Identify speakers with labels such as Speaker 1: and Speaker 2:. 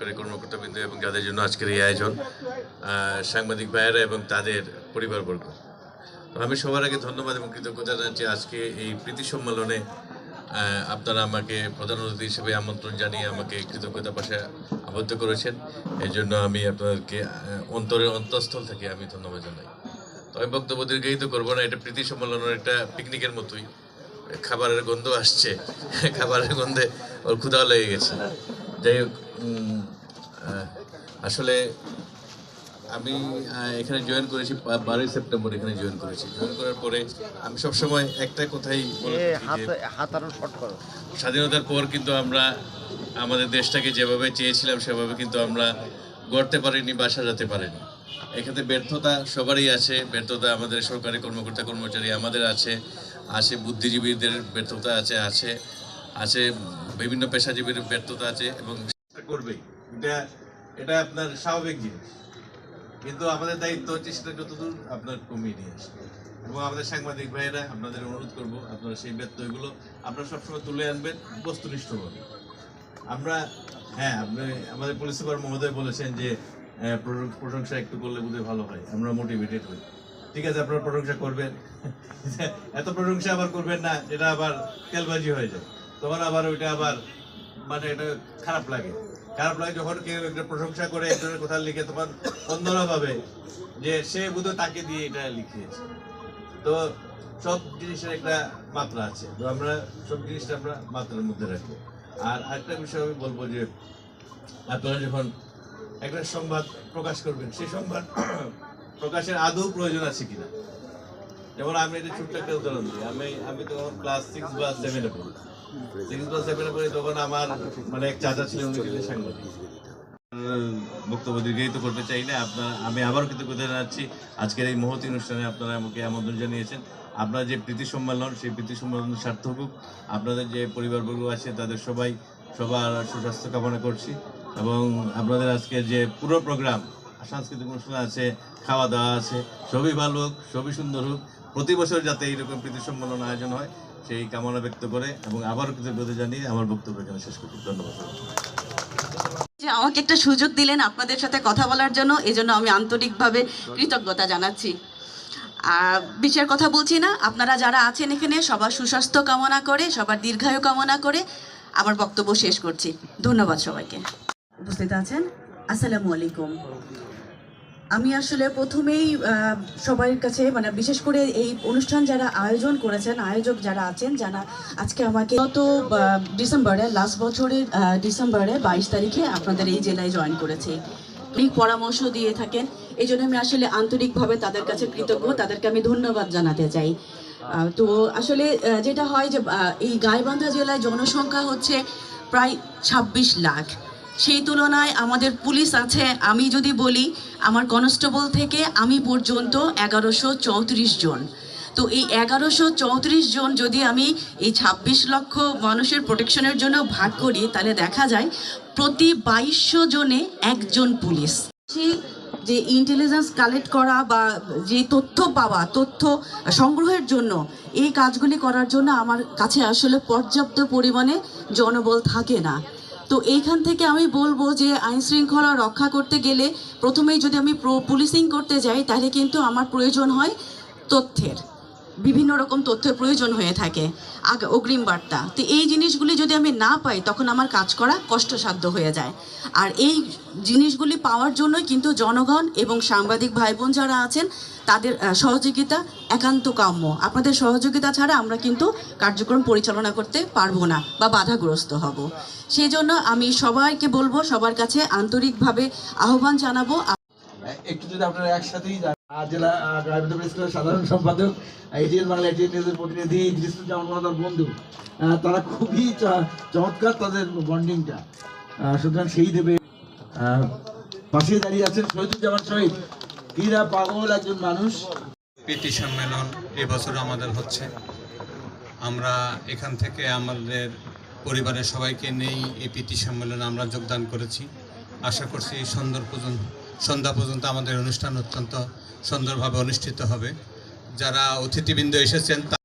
Speaker 1: সরকারি কর্মকর্তাবৃন্দ এবং যাদের জন্য আজকের এই আয়োজন সাংবাদিক ভাইয়েরা এবং তাদের পরিবারবর্গ। আমি সবার আগে ধন্যবাদ এবং কৃতজ্ঞতা জানাচ্ছি আজকে এই প্রীতি সম্মেলনে। আপনারা আমাকে প্রধান অতিথি হিসেবে আমন্ত্রণ জানিয়ে আমাকে কৃতজ্ঞতা পাশে আবদ্ধ করেছেন। এই জন্য আমি আপনাদেরকে অন্তরের অন্তঃস্থল থেকে আমি ধন্যবাদ জানাই। তো আমি বক্তব্য দীর্ঘায়িত করব না, এটা প্রীতি সম্মেলনের একটা পিকনিকের মতোই। খাবারের গন্ধ আসছে, খাবারের গন্ধে ওর ক্ষুধাও লেগে গেছে। যাই হোক আসলে আমি এখানে জয়েন করেছি বারোই সেপ্টেম্বর এখানে জয়েন করেছি। জয়েন করার পরে আমি সবসময় একটা কথাই স্বাধীনতার পর কিন্তু আমরা আমাদের দেশটাকে যেভাবে চেয়েছিলাম সেভাবে কিন্তু আমরা গড়তে পারিনি বা সাজাতে পারিনি। এখানে ব্যর্থতা সবারই আছে। ব্যর্থতা আমাদের সরকারি কর্মকর্তা কর্মচারী আমাদের আছে আছে বুদ্ধিজীবীদের ব্যর্থতা আছে আছে আছে বিভিন্ন পেশাজীবীর ব্যর্থতা আছে এবং করবেই। এটা এটা আপনার স্বাভাবিক জিনিস। কিন্তু আমাদের দায়িত্ব সেটা যতদূর আপনার কমিয়ে নিয়ে আসা এবং আমাদের সাংবাদিক ভাইয়েরা, আপনাদের অনুরোধ করব, আপনারা সেই ব্যত্যয়গুলো আপনারা সবসময় তুলে আনবেন বস্তুনিষ্ঠভাবে আমরা হ্যাঁ আপনি, আমাদের পুলিশ সুপার মহোদয় বলেছেন যে প্রশংসা একটু করলে বোধহয় ভালো হয়। আমরা মোটিভেটেড হই। ঠিক আছে, আপনারা প্রশংসা করবেন। এত প্রশংসা আবার করবেন না, এটা আবার তেলবাজি হয়ে যায়। তখন আবার ওইটা আবার মানে এটা খারাপ লাগে। খারাপ লাগে যখন কেউ একটা প্রশংসা করে একজনের কথা লিখে, তখন অন্যরা ভাবে যে সে বোধহয় তাকে দিয়ে এটা লিখিয়েছে। তো সব জিনিসের একটা মাত্রা আছে। তো আমরা সব জিনিসটা আমরা মাত্রার মধ্যে রাখব আর আরেকটা বিষয় আমি বলব যে, আপনারা যখন একটা সংবাদ প্রকাশ করবেন, সেই সংবাদ প্রকাশের আদৌ প্রয়োজন আছে কিনা? যেমন আমি এটা ছোট্ট একটা উদাহরণ দিই। আমি আমি তখন ক্লাস সিক্স বা সেভেনে পড়ি। মানে বক্তব্য দীর্ঘায়িত করতে আপনার, আমি কৃতজ্ঞতা জানাচ্ছি। আজকের এই অনুষ্ঠানে আপনারা আমাকে আমন্ত্রণ জানিয়েছেন। আপনার যে প্রীতি সম্মেলন, সেই প্রীতি সম্মেলন সার্থক হোক। আপনাদের যে পরিবারবর্গ আছে, তাদের সবাই সবার সুস্বাস্থ্য কামনা করছি। এবং আপনাদের আজকে যে পুরো প্রোগ্রাম, সাংস্কৃতিক অনুষ্ঠান আছে খাওয়া দাওয়া আছে, সবই ভালো হোক, সবই সুন্দর হোক। প্রতি বছর যাতে এইরকম প্রীতি সম্মেলন আয়োজন হয় সেই কামনা ব্যক্ত করে এবং আবারও কৃতজ্ঞতা জানিয়ে আমার বক্তব্য এখানে শেষ করছি। ধন্যবাদ।
Speaker 2: আমাকে একটা সুযোগ দিলেন আপনাদের সাথে কথা বলার জন্য, এজন্য আমি আন্তরিকভাবে কৃতজ্ঞতা জানাচ্ছি। আর বিশের কথা বলছি না, আপনারা যারা আছেন এখানে, সবার সুস্বাস্থ্য কামনা করে, সবার দীর্ঘায়ু কামনা করে আমার বক্তব্য শেষ করছি। ধন্যবাদ সবাইকে। উপস্থিত আছেন? আসসালামু আলাইকুম। আমি আসলে প্রথমেই সবার কাছে মানে বিশেষ করে এই অনুষ্ঠান যারা আয়োজন করেছেন, আয়োজক যারা আছেন, যারা আজকে আমাকে গত ডিসেম্বরে, লাস্ট বছরের ডিসেম্বরে বাইশ তারিখে আপনাদের এই জেলায় জয়েন করেছি। অনেক পরামর্শ দিয়ে থাকেন। এই জন্য আমি আসলে আন্তরিকভাবে তাদের কাছে কৃতজ্ঞ। তাদেরকে আমি ধন্যবাদ জানাতে চাই। তো আসলে যেটা হয় যে এই গাইবান্ধা জেলায় জনসংখ্যা হচ্ছে প্রায় ছাব্বিশ লাখ। সেই তুলনায় আমাদের পুলিশ আছে, আমি যদি বলি, আমার কনস্টেবল থেকে আমি পর্যন্ত এগারোশো চৌত্রিশ জন। তো এই এগারোশো চৌত্রিশ জন যদি আমি এই ছাব্বিশ লক্ষ মানুষের প্রোটেকশনের জন্য ভাগ করি, তাহলে দেখা যায় প্রতি বাইশশো জনে একজন পুলিশ। যে ইন্টেলিজেন্স কালেক্ট করা বা যে তথ্য পাওয়া, তথ্য সংগ্রহের জন্য, এই কাজগুলি করার জন্য আমার কাছে আসলে পর্যাপ্ত পরিমাণে জনবল থাকে না। তো এইখান থেকে আমি বলব যে আইন শৃঙ্খলা রক্ষা করতে গেলে প্রথমেই যদি আমি পুলিশিং করতে যাই, তাহলে কিন্তু আমার প্রয়োজন হয় তথ্যের। বিভিন্ন রকম তথ্যের প্রয়োজন হয়ে থাকে। আগে, অগ্রিম বার্তা। তো এই জিনিসগুলি যদি আমি না পাই, তখন আমার কাজ করা কষ্টসাধ্য হয়ে যায়। আর এই জিনিসগুলি পাওয়ার জন্যই কিন্তু জনগণ এবং সাংবাদিক ভাই বোন যারা আছেন, তাদের সহযোগিতা একান্ত কাম্য। আপনাদের সহযোগিতা ছাড়া আমরা কিন্তু কার্যক্রম পরিচালনা করতে পারব না বা বাধাগ্রস্ত হব। সেই জন্য আমি সবাইকে বলব, সবার কাছে আন্তরিকভাবে আহ্বান জানাব।
Speaker 3: একটু যদি আপনারা একসাথেই সাধারণ সম্পাদক বাংলা নিউজের প্রতিনিধি ইদ্রিসুল জামান বন্ধু। তারা খুবই চমৎকার তাদের বন্ডিংটা। সুতরাং সেই দেবে পাশে দাঁড়িয়ে আছেন শহীদুজ্জামান শহীদ। ক্রীড়া পাগল একজন মানুষ।
Speaker 4: পিটি সম্মেলন এবছর আমাদের হচ্ছে। আমরা এখান থেকে আমাদের পরিবারের সবাইকে নিয়েই এই পিটি সম্মেলনে আমরা যোগদান করেছি। আশা করছি সন্ধ্যা পর্যন্ত সন্ধ্যা পর্যন্ত আমাদের অনুষ্ঠান অত্যন্ত সুন্দরভাবে অনুষ্ঠিত হবে। যারা অতিথিবৃন্দ এসেছেন